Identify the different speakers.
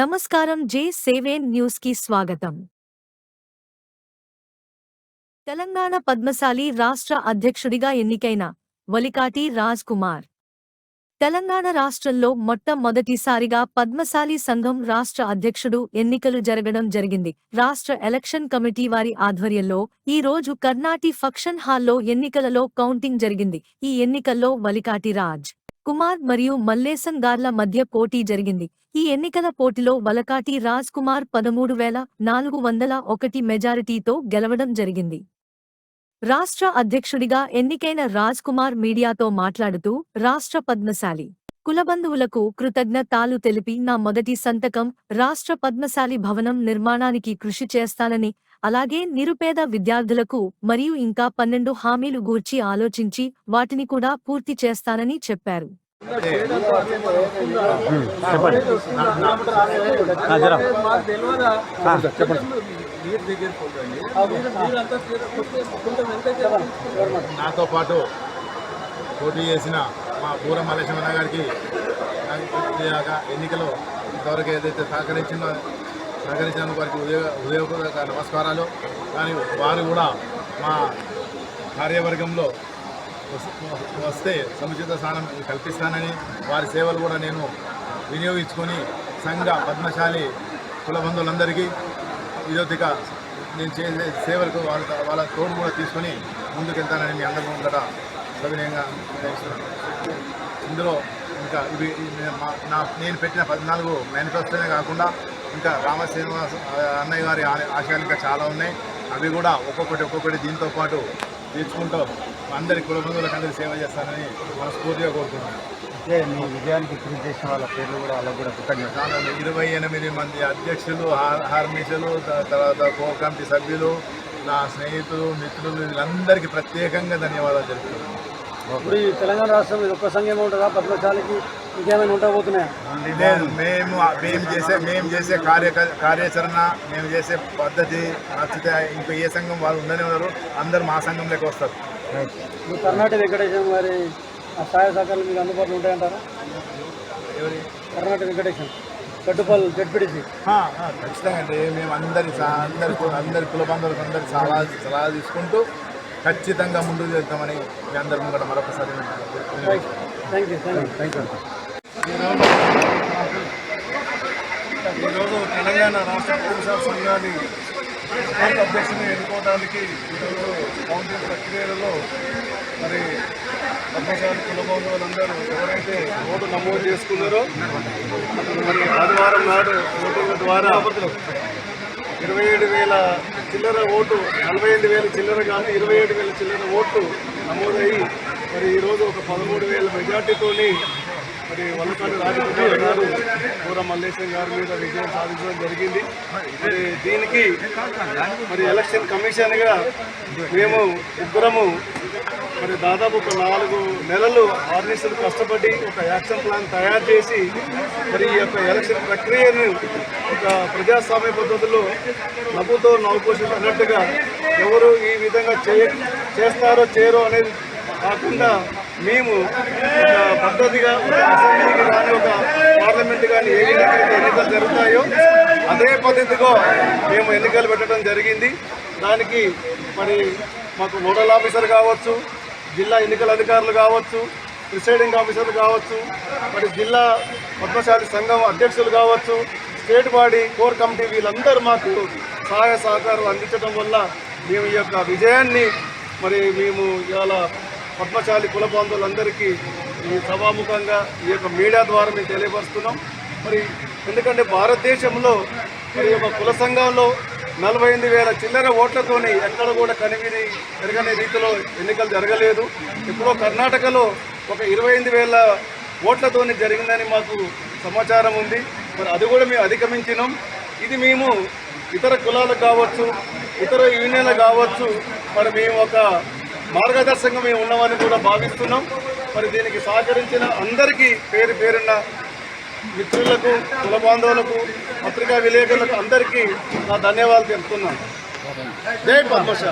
Speaker 1: నమస్కారం జే సేవేన్ న్యూస్కి స్వాగతం. తెలంగాణ పద్మశాలి రాష్ట్ర అధ్యక్షుడిగా ఎన్నికైన వలికాటి రాజ్ కుమార్. తెలంగాణ రాష్ట్రంలో మొట్టమొదటిసారిగా పద్మశాలి సంఘం రాష్ట్ర అధ్యక్షుడు ఎన్నికలు జరగడం జరిగింది. రాష్ట్ర ఎలక్షన్ కమిటీ వారి ఆధ్వర్యంలో ఈ రోజు కర్ణాటి ఫంక్షన్ హాల్లో ఎన్నికలలో కౌంటింగ్ జరిగింది. ఈ ఎన్నికల్లో వలికాటి రాజ్ కుమార్ మరియు మల్లేశం గార్ల మధ్య పోటీ జరిగింది. ఈ ఎన్నికల పోటీలో వలకాటి రాజ్ కుమార్ పదమూడు వేల నాలుగు వందల ఒకటి మెజారిటీతో గెలవడం జరిగింది. రాష్ట్ర అధ్యక్షుడిగా ఎన్నికైన రాజ్ కుమార్ మీడియాతో మాట్లాడుతూ రాష్ట్ర పద్మశాలి. కులబంధువులకు కృతజ్ఞతాలు తెలిపి నా మొదటి సంతకం రాష్ట్ర పద్మశాలి భవనం నిర్మాణానికి కృషి చేస్తానని అలాగే నిరుపేద విద్యార్థులకు మరియు ఇంకా పన్నెండు హామీలు గూర్చి ఆలోచించి వాటిని కూడా పూర్తి చేస్తానని చెప్పారు.
Speaker 2: నాతో పాటు పోటీ చేసిన మా బూర మల్లేశ్వర గారికి ఎన్నికలో ఇంతవరకు ఏదైతే సహకరించిందో సహకరించినందుకు వారికి ఉదయ ఉదయపూర్వక నమస్కారాలు. కానీ వారు కూడా మా కార్యవర్గంలో వస్తే సముచిత స్థానం కల్పిస్తానని వారి సేవలు కూడా నేను వినియోగించుకొని సంఘ పద్మశాలి కుల బంధువులందరికీ ఇదొక నేను చేసే సేవలకు వాళ్ళ వాళ్ళ తోడు కూడా తీసుకొని ముందుకెళ్తానని మీ అందరూ ముందట సవినయంగా తెలుస్తున్నాను ఇందులో ఇంకా ఇవి మా- నా నేను పెట్టిన పద్నాలుగు మేనిఫెస్టోనే కాకుండా ఇంకా రామ శ్రీనివాస్ అన్నయ్య గారి ఆశయాలు ఇంకా చాలా ఉన్నాయి. అవి కూడా ఒక్కొక్కటి ఒక్కొక్కటి దీంతో పాటు తీర్చుకుంటూ అందరి కుల బంధువులకు సేవ చేస్తానని మనస్ఫూర్తిగా కోరుకుంటున్నాను.
Speaker 3: అంటే మీ విజయానికి కృషి చేసిన వాళ్ళ పేర్లు కూడా వాళ్ళకు కూడా కృతజ్ఞత
Speaker 2: చాలా ఇరవై ఎనిమిది మంది అధ్యక్షులు హార్- హార్మిషులు తర్వాత కోర్ కమిటీ సభ్యులు నా స్నేహితులు మిత్రులు వీళ్ళందరికీ ప్రత్యేకంగా ధన్యవాదాలు తెలుపుతున్నాను.
Speaker 4: ఇప్పుడు ఈ తెలంగాణ రాష్ట్రం ఇది ఒక్క సంఘం ఉంటుందా పద్మశాలికి? ఇంకేమైనా ఉండబోతున్నాయా?
Speaker 2: లేదు మేము మేము చేసే మేము చేసే కార్య కార్యాచరణ మేము చేసే పద్ధతి నచ్చితే ఇంకా ఏ సంఘం వాళ్ళు ఉండనే ఉన్నారు అందరు మా సంఘంలోకి వస్తారు.
Speaker 4: ఇప్పుడు కర్ణాటక వెంకటేశం ఆ సహాయ సహకారాలు మీకు అందుబాటులో ఉంటాయంటారా?
Speaker 2: ఎవరి?
Speaker 4: కర్ణాటక వెంకటేశం. గడ్డుపల్ జడ్పిడిసి
Speaker 2: ఖచ్చితంగా అండి. మేము అందరి అందరి అందరి కుల బంధువులకు అందరి సలహా సలహా తీసుకుంటూ ఖచ్చితంగా ముందుకు వెళ్తామని మీ అందరి ముంగట మరొకసారి
Speaker 4: థ్యాంక్ యూ థ్యాంక్ యూ
Speaker 5: ఈరోజు తెలంగాణ రాష్ట్ర పోలీసార్ సంఘాన్ని స్టేట్ అధ్యక్షుని ఎన్నుకోవడానికి ఈరోజు కౌన్సిల్ ప్రక్రియలలో మరి పద్మశాలి కుల ఎవరైతే ఓటు నమోదు చేసుకున్నారో మరి ఆదివారం నాడు ఓటింగ్ ద్వారా ఇరవై ఏడు వేల చిల్లర ఓటు నలభై ఐదు వేల చిల్లర కానీ ఇరవై ఏడు వేల చిల్లర ఓట్లు నమోదయ్యి మరి ఈరోజు ఒక పదమూడు వేల మెజార్టీతోని మరి వల్లకాడు రాజకీయ గారు పూర మల్లేశం గారి మీద విజయం సాధించడం జరిగింది. మరి దీనికి మరి ఎలక్షన్ కమిషన్గా మేము ఇద్దరము మరి దాదాపు ఒక నాలుగు నెలలు ఆర్నిసలు కష్టపడి ఒక యాక్షన్ ప్లాన్ తయారు చేసి మరి ఈ యొక్క ఎలక్షన్ ప్రక్రియను ఒక ప్రజాస్వామ్య పద్ధతిలో నవ్వుతో నవ్వుకోసం అన్నట్టుగా ఎవరు ఈ విధంగా చేయ చేస్తారో చేయరో అనేది కాకుండా మేము ఒక పద్ధతిగా అసెంబ్లీకి కానీ ఒక పార్లమెంట్ కానీ ఏ విధంగా ఎన్నికలు జరుగుతాయో అదే పద్ధతిగా మేము ఎన్నికలు పెట్టడం జరిగింది. దానికి మరి మాకు నోడల్ ఆఫీసర్ కావచ్చు జిల్లా ఎన్నికల అధికారులు కావచ్చు ప్రిసైడింగ్ ఆఫీసర్లు కావచ్చు మరి జిల్లా పద్మశాలి సంఘం అధ్యక్షులు కావచ్చు స్టేట్ బాడీ కోర్ కమిటీ వీళ్ళందరూ మాకు సహాయ సహకారం అందించడం వల్ల మేము ఈ యొక్క విజయాన్ని మరి మేము ఇవాళ పద్మశాలి కుల బంధువులందరికీ ఈ సభాముఖంగా ఈ యొక్క మీడియా ద్వారా మేము తెలియపరుస్తున్నాం. మరి ఎందుకంటే భారతదేశంలో మరి యొక్క కుల సంఘంలో నలభై ఎనిమిది వేల చిల్లర ఓట్లతోని ఎక్కడ కూడా కనివిని జరగని రీతిలో ఎన్నికలు జరగలేదు. ఎప్పుడో కర్ణాటకలో ఒక ఇరవై ఎనిమిది వేల ఓట్లతోని జరిగిందని మాకు సమాచారం ఉంది. మరి అది కూడా మేము అధిగమించినాం. ఇది మేము ఇతర కులాలకు కావచ్చు ఇతర యూనియన్లకు కావచ్చు మరి మేము ఒక మార్గదర్శకంగా మేము ఉన్నామని కూడా భావిస్తున్నాం. మరి దీనికి సహకరించిన అందరికీ పేరు పేరున్న మిత్రులకు కుల బాంధవులకు పత్రికా విలేకరులకు అందరికీ నా ధన్యవాదాలు తెలుపుతున్నాను. జై పద్మశ